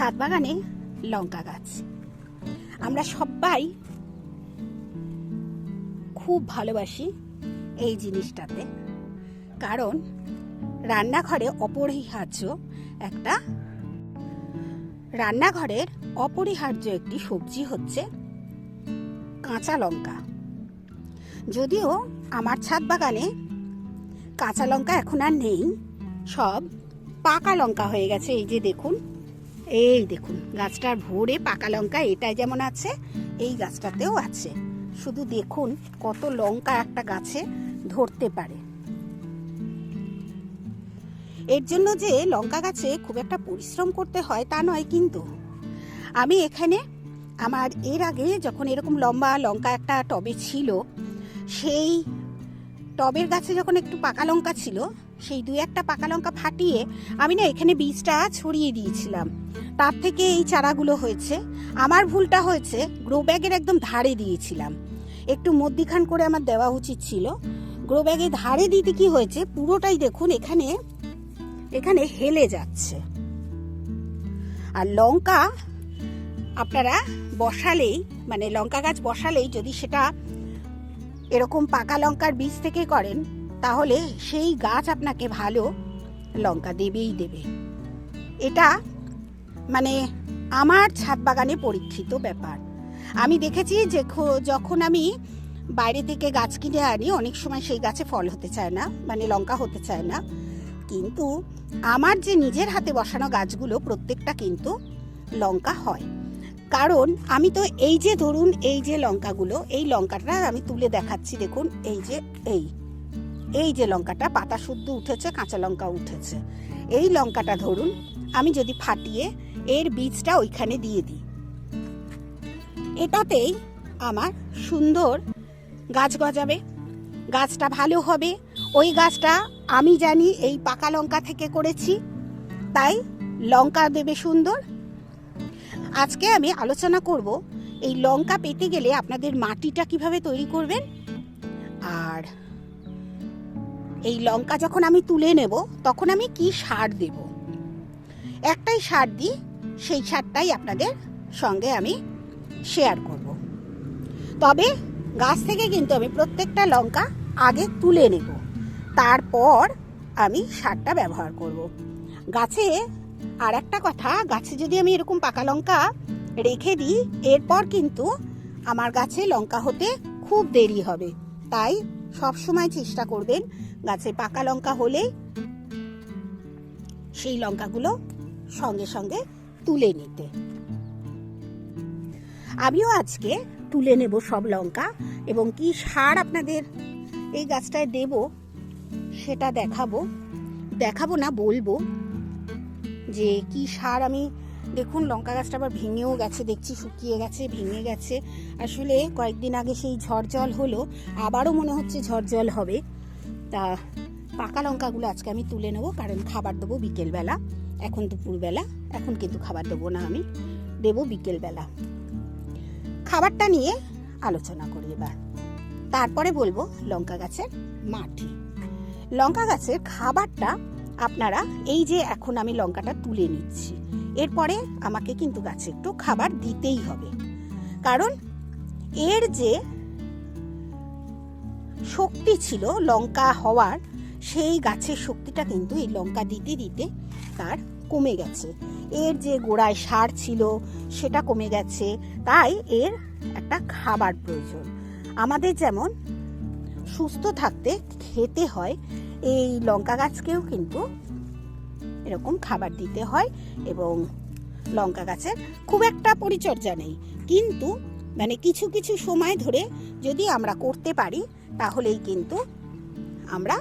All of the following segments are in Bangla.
ছাদ বাগানে লঙ্কা গাছ। আমরা সবাই খুব ভালোবাসি এই জিনিসটাতে। কারণ রান্নাঘরে অপরিহার্য একটা রান্নাঘরের অপরিহার্য একটি সবজি হচ্ছে কাঁচা লঙ্কা। যদিও আমার ছাদ বাগানে কাঁচা লঙ্কা এখন আর নেই, সব পাকা লঙ্কা হয়ে গেছে, এই যে দেখুন। এই দেখুন, গাছটার ভোরে পাকা লঙ্কা এটাই যেমন আছে, এই গাছটাতেও আছে। শুধু দেখুন কত লঙ্কা একটা গাছে ধরতে পারে। এর জন্য যে লঙ্কা গাছে খুব একটা পরিশ্রম করতে হয় তা নয় কিন্তু। আমি এখানে আমার এর আগে যখন এরকম লম্বা লঙ্কা একটা টবে ছিল, সেই টবের গাছে যখন একটু পাকা লঙ্কা ছিল, সেই দুই একটা পাকা লঙ্কা ফাটিয়ে আমি না এখানে বীজটা ছড়িয়ে দিয়েছিলাম। তার থেকে এই চারাগুলো হয়েছে। আমার ভুলটা হয়েছে গ্রো ব্যাগের একদম ধারে দিয়েছিলাম। একটু মধ্যিখান করে আমার দেওয়া উচিত ছিল। গ্রো ব্যাগে ধারে দিতে কি হয়েছে, পুরোটাই দেখুন, এখানে এখানে হেলে যাচ্ছে। আর লঙ্কা আপনারা বসালেই মানে লঙ্কা গাছ বসালেই যদি সেটা এরকম পাকা লঙ্কার বীজ থেকে করেন, তাহলে সেই গাছ আপনাকে ভালো লঙ্কা দেবেই দেবে। এটা মানে আমার ছাদ বাগানে পরীক্ষিত ব্যাপার। আমি দেখেছি যে যখন আমি বাইরে থেকে গাছ কিনে আনি, অনেক সময় সেই গাছে ফল হতে চায় না মানে লঙ্কা হতে চায় না। কিন্তু আমার যে নিজের হাতে বসানো গাছগুলো, প্রত্যেকটা কিন্তু লঙ্কা হয়। কারণ আমি তো এই যে ধরুন, এই যে লঙ্কাগুলো, এই লঙ্কাটা আমি তুলে দেখাচ্ছি, দেখুন, এই যে এই। এই যে লঙ্কাটা, পাতা শুদ্ধ উঠেছে, কাঁচা লঙ্কা উঠেছে। এই লঙ্কাটা ধরুন আমি যদি ফাটিয়ে এর বীজটা ওইখানে দিয়ে দিই। এটাতেই আমার সুন্দর গাছ গজাবে, গাছটা ভালো হবে। ওই গাছটা আমি জানি এই পাকা লঙ্কা থেকে করেছি, তাই লঙ্কা দেবে সুন্দর। আজকে আমি আলোচনা করব এই লঙ্কা পেতে গেলে আপনাদের মাটিটা কীভাবে তৈরি করবেন? আর এই লঙ্কা যখন আমি তুলে নেব, তখন আমি কি সার দেব? একটাই সার দিই, সেই সারটাই আপনাদের সঙ্গে আমি শেয়ার করব। তবে গাছ থেকে কিন্তু আমি প্রত্যেকটা লঙ্কা আগে তুলে নেব, তারপর আমি সারটা ব্যবহার করব। গাছে আর একটা কথা, গাছে যদি আমি এরকম পাকা লঙ্কা রেখে দিই, এরপর কিন্তু আমার গাছে লঙ্কা হতে খুব দেরি হবে। তাই সব সময় চেষ্টা করবেন গাছে পাকা লঙ্কা হলে সেই লঙ্কাগুলো সঙ্গে সঙ্গে তুলে নিতে। আমিও আজকে তুলে নেব সব লঙ্কা এবং কি সার আপনাদের এই গাছটায় দেব সেটা দেখাবো। দেখাবো না, বলব যে কি সার আমি, দেখুন লঙ্কা গাছটা আবার ভেঙেও গেছে, দেখছি শুকিয়ে গেছে, ভেঙে গেছে। আসলে কয়েকদিন আগে সেই ঝড় জল হলো, আবারও মনে হচ্ছে ঝড় জল হবে। তা পাকা লঙ্কাগুলো আজকে আমি তুলে নেব, কারণ খাবার দেবো বিকেলবেলা। এখন দুপুরবেলা, এখন কিন্তু খাবার দেবো না আমি, দেবো বিকেলবেলা। খাবারটা নিয়ে আলোচনা করি এবার। তারপরে বলব লঙ্কা গাছের মাটি। লঙ্কা গাছের খাবারটা আপনারা এই যে এখন আমি লঙ্কাটা তুলে নিচ্ছি, এরপরে আমাকে কিন্তু গাছে একটু খাবার দিতেই হবে। কারণ এর যে শক্তি ছিল লঙ্কা হওয়ার সেই গাছের শক্তিটা কিন্তু এই লঙ্কা দিতে দিতে তার কমে গেছে। এর যে গোড়ায় সার ছিল, সেটা কমে গেছে। তাই এর একটা খাবার প্রয়োজন। আমাদের যেমন সুস্থ থাকতে খেতে হয়, এই লঙ্কা গাছকেও কিন্তু এরকম খাবার দিতে হয় এবং লঙ্কা গাছের খুব একটা পরিচর্যা নেই। কিন্তু মানে কিছু কিছু সময় ধরে যদি আমরা করতে পারি, তাহলেই কিন্তু আমরা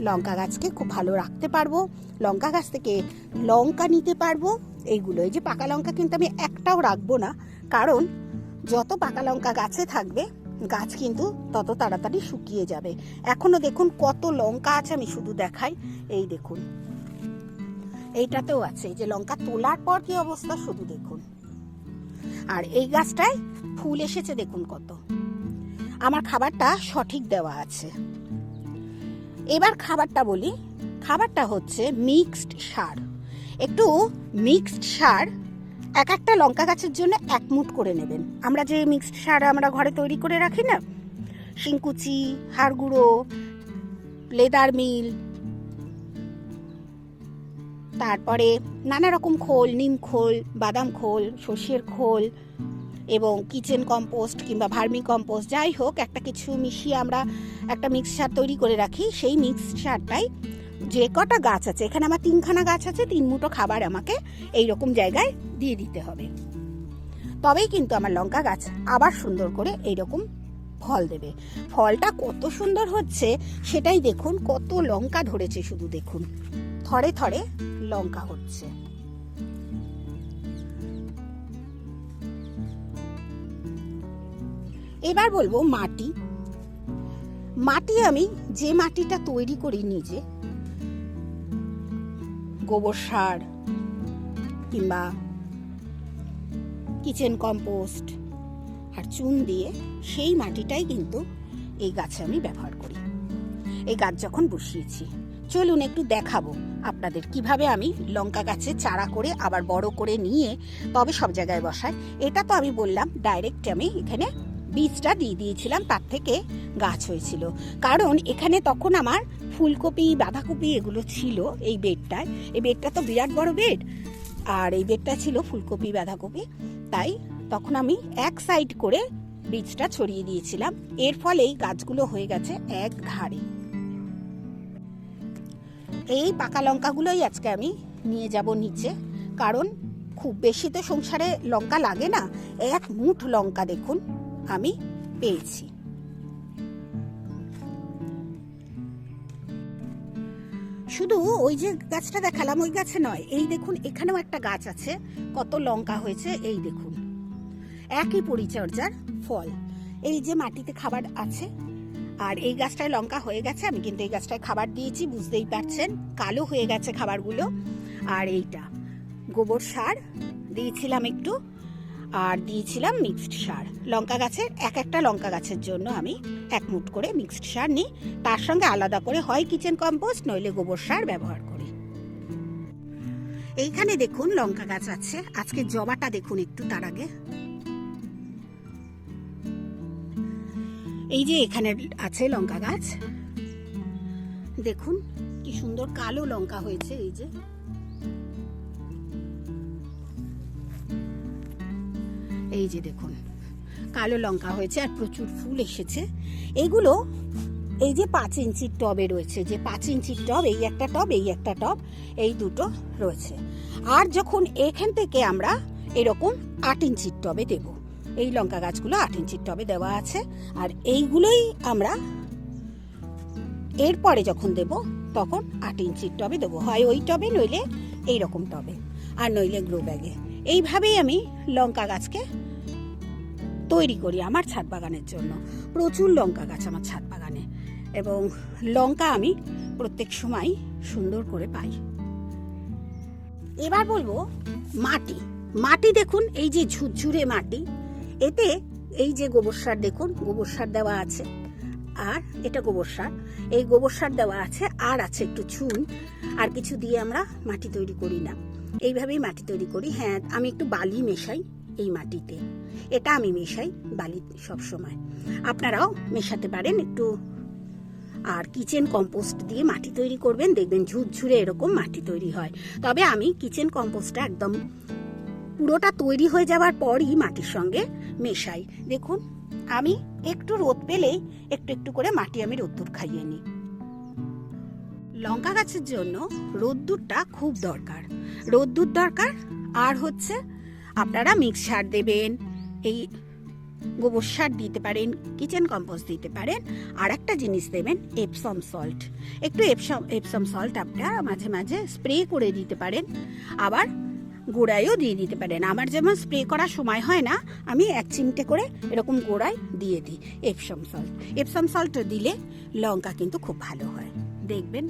লঙ্কা গাছকে খুব ভালো রাখতে পারব, লঙ্কা গাছ থেকে লঙ্কা নিতে পারব। এইগুলো, এই যে পাকা লঙ্কা কিন্তু আমি একটাও রাখব না, কারণ যত পাকা লঙ্কা গাছে থাকবে, গাছ কিন্তু তত তাড়াতাড়ি শুকিয়ে যাবে। এখনও দেখুন কত লঙ্কা আছে, আমি শুধু দেখাই। এই দেখুন। এইটাতেও আছে যে লঙ্কা তোলার পর কি অবস্থা শুধু দেখুন। আর এই গাছটায় ফুল এসেছে, দেখুন কত। আমার খাবারটা সঠিক দেওয়া আছে। এবার খাবারটা বলি। খাবারটা হচ্ছে মিক্সড সার। একটু মিক্সড সার এক একটা লঙ্কা গাছের জন্য এক মুঠ করে নেবেন। আমরা যে মিক্সড সার আমরা ঘরে তৈরি করে রাখি না, শিংকুচি হাড় গুঁড়ো লেদার মিল, তারপরে নানা রকম খোল, নিম খোল, বাদাম খোল, সর্ষের খোল এবং কিচেন কম্পোস্ট কিংবা ভার্মি কম্পোস্ট যাই হোক, একটা কিছু মিশিয়ে আমরা একটা মিক্সচার তৈরি করে রাখি। সেই মিক্স সারটাই যে কটা গাছ আছে, এখানে আমার তিনখানা গাছ আছে, তিন মুঠো খাবার আমাকে এই রকম জায়গায় দিয়ে দিতে হবে। তবেই কিন্তু আমার লঙ্কা গাছ আবার সুন্দর করে এইরকম ফল দেবে। ফলটা কত সুন্দর হচ্ছে সেটাই দেখুন, কত লঙ্কা ধরেছে শুধু দেখুন। থরে থরে লঙ্কা হচ্ছে। এবার বলব মাটি। মাটি আমি যে মাটিটা তৈরি করি নিজে, গোবর সার কিংবা কিচেন কম্পোস্ট আর চুন দিয়ে সেই মাটিটাই কিন্তু এই গাছে আমি ব্যবহার করি। এই গাছ যখন বসিয়েছি, চলুন একটু দেখাবো আপনাদের কীভাবে আমি লঙ্কা গাছে চারা করে আবার বড় করে নিয়ে তবে সব জায়গায় বসাই। এটা তো আমি বললাম, ডাইরেক্ট আমি এখানে বীজটা দিয়ে দিয়েছিলাম, তার থেকে গাছ হয়েছিল। কারণ এখানে তখন আমার ফুলকপি, বাঁধাকপি এগুলো ছিল এই বেডটায়। এই বেডটা তো বিরাট বড় বেড। আর এই বেডটা ছিল ফুলকপি, বাঁধাকপি। তাই তখন আমি এক সাইড করে বীজটা ছড়িয়ে দিয়েছিলাম। এর ফলেই গাছগুলো হয়ে গেছে এক ধারে এই পাকা লঙ্কাগুলোই আজকে আমি নিয়ে যাব নিচে। কারণ খুব বেশি তো সংসারে লঙ্কা লাগে না। এক মুঠ লঙ্কা দেখুন। আমি পেয়েছি। শুধু ওই যে গাছটা দেখালাম, ওই গাছে নয়, এই দেখুন, এখানেও একটা গাছ আছে, কত লঙ্কা হয়েছে, এই দেখুন। একই পরিচর্যার ফল। এই যে মাটিতে খাবার আছে, আর এই গাছটায় লঙ্কা হয়ে গেছে, আমি কিন্তু এই গাছটায় খাবার দিয়েছি, বুঝতেই পারছেন, কালো হয়ে গেছে খাবারগুলো। আর এইটা, গোবর সার দিয়েছিলাম একটু আর দিয়েছিলাম মিক্সড সার। লঙ্কা গাছের এক একটা লঙ্কা গাছের জন্য আমি এক মুঠ করে মিক্সড সার নিই। তার সঙ্গে আলাদা করে হয় কিচেন কম্পোস্ট নইলে গোবর সার ব্যবহার করি। এইখানে দেখুন লঙ্কা গাছ আছে। আজকে জবাটা দেখুন একটু তার আগে। এই যে এখানে আছে লঙ্কা গাছ। দেখুন কি সুন্দর কালো লঙ্কা হয়েছে এই যে। এই যে দেখুন, কালো লঙ্কা হয়েছে আর প্রচুর ফুল এসেছে। এগুলো এই যে পাঁচ ইঞ্চির টবে রয়েছে, যে পাঁচ ইঞ্চির টব, এই একটা টব, এই একটা টব, এই দুটো রয়েছে। আর যখন এখান থেকে আমরা এরকম আট ইঞ্চির টবে দেব, এই লঙ্কা গাছগুলো আট ইঞ্চির টবে দেওয়া আছে। আর এইগুলোই আমরা এরপরে যখন দেব, তখন আট ইঞ্চির টবে দেবো। হয় ওই টবে, নইলে এই রকম টবে, আর নইলে গ্রো ব্যাগে। এইভাবেই আমি লঙ্কা গাছকে তৈরি করি আমার ছাদ বাগানের জন্য। প্রচুর লঙ্কা গাছ আমার ছাদ বাগানে। এবং লঙ্কা আমি প্রত্যেক সময় সুন্দর করে পাই। এবার বলব মাটি। মাটি দেখুন, এই যে ঝুরঝুরে মাটি। এতে এই যে গোবর সার দেখুন, গোবর সার দেওয়া আছে। আর এটা গোবর সার। এই গোবর সার দেওয়া আছে, আর আছে একটু চুন। আর কিছু দিয়ে আমরা মাটি তৈরি করি না। এইভাবেই মাটি তৈরি করি। হ্যাঁ আমি একটু বালি মেশাই। এই মাটিতে। এটা আমি মেশাই বালি সব সময় আপনারাও মেশাতে পারেন একটু। আর কিচেন কম্পোস্ট দিয়ে মাটি তৈরি করবেন, দেখবেন ঝুরঝুরে এরকম মাটি তৈরি হয়। তবে আমি কিচেন কম্পোস্টটা একদম পুরোটা তৈরি হয়ে যাওয়ার পরই মাটির সঙ্গে মেশাই। দেখুন, আমি একটু রোদ পেলেই একটু একটু করে মাটি আমি রোদ্দুর খাইয়ে নিই। লঙ্কা গাছের জন্য রোদ্দুরটা খুব দরকার। রোদ্দুর দরকার, আর হচ্ছে আপনারা মিক্স সার দেবেন, এই গোবর সার দিতে পারেন কিচেন কম্পোস্ট দিতে পারেন আর একটা জিনিস দেবেন এপসম সল্ট একটু এপসম এপসম সল্ট আপনারা মাঝে মাঝে স্প্রে করে দিতে পারেন। আবার গোড়ায়ও দিয়ে দিতে পারেন। আমার যেমন স্প্রে করার সময় হয় না, আমি এক চিমটে করে এরকম গোড়ায় দিয়ে দিই এপসম সল্ট এপসম সল্ট দিলে লঙ্কা কিন্তু খুব ভালো হয়। দেখবেন